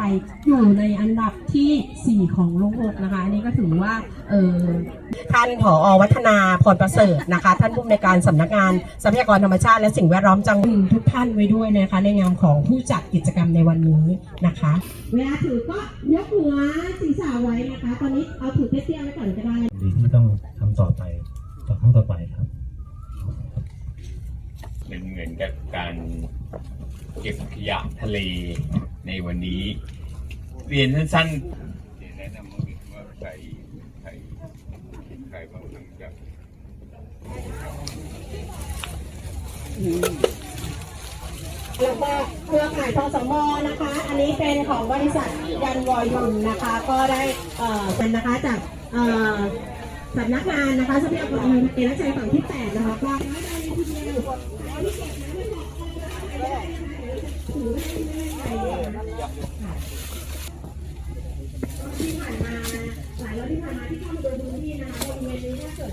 ทยอยู่ในอันดับที่ 4 ของโลกนะคะอันนี้ก็ถือว่าเออท่านผอวัฒนาพรประเสริฐนะคะ ท่านผู้อำนวยการสำนักงานทรัพยากรธรรมชาติและสิ่งแวดล้อมจังหวัดทุกท่านไว้ด้วยนะคะ ในงามของผู้จัดกิจกรรมในวันนี้นะคะ เวลาถือก็ยกหัวศีรษะไว้นะคะ ตอนนี้เอาถือเตี้ยๆไว้ก่อนก็ได้ดีที่ต้องทำต่อไปต่อครั้งต่อไปครับมันเหมือนกับการเก็บขยะทะเล ในวันนี้ เรียนสั้นๆแนะนำว่าใครใครใครบ้างครับแล้วก็เครือข่ายทสมนะคะ อันนี้เป็นของบริษัทยันวอยุนนะคะ ก็ได้เอ่อเป็นนะคะจากเอ่อสำนักงานนะคะทรัพยากรเอรัชชัยฝั่งที่ 8 นะคะก็ได้ ที่ผ่านมาที่เข้ามาดูพื้นที่นะคะบริเวณนี้ถ้าเกิด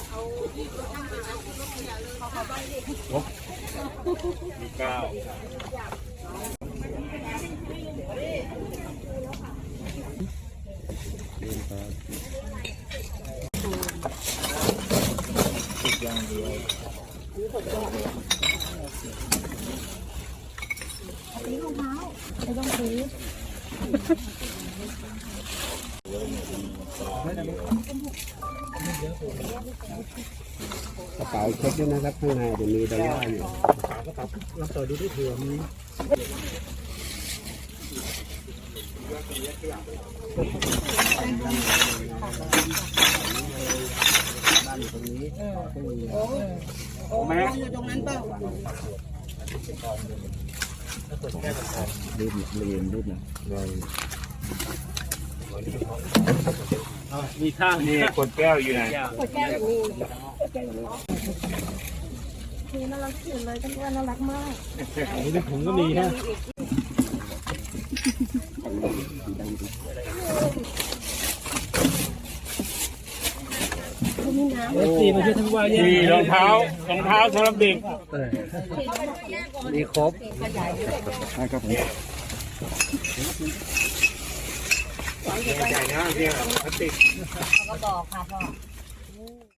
เก้า กร กระเป๋าเช็คด้วยนะครับข้างในจะมีดอลลาร์อยู่กระเป๋าเราเปิดดูด้วยเถื่อมีบ้านอยู่ตรงนี้โอ้แม่ตรงนั้นเปล่ารีบรีบรีบนะเรา มีข้างนี่กดแก้วอยู่ไหนนี่น่ารักสุดเลยกันว่าน่ารักมากอันนี้ผมก็มีนะเอฟซีมาช่วยทั้งวันเนี่ยมีรองเท้ารองเท้าสำหรับเด็กมีครบใใหญ่นะเนี่ยพลาสติก เขาก็บอกค่ะพ่อ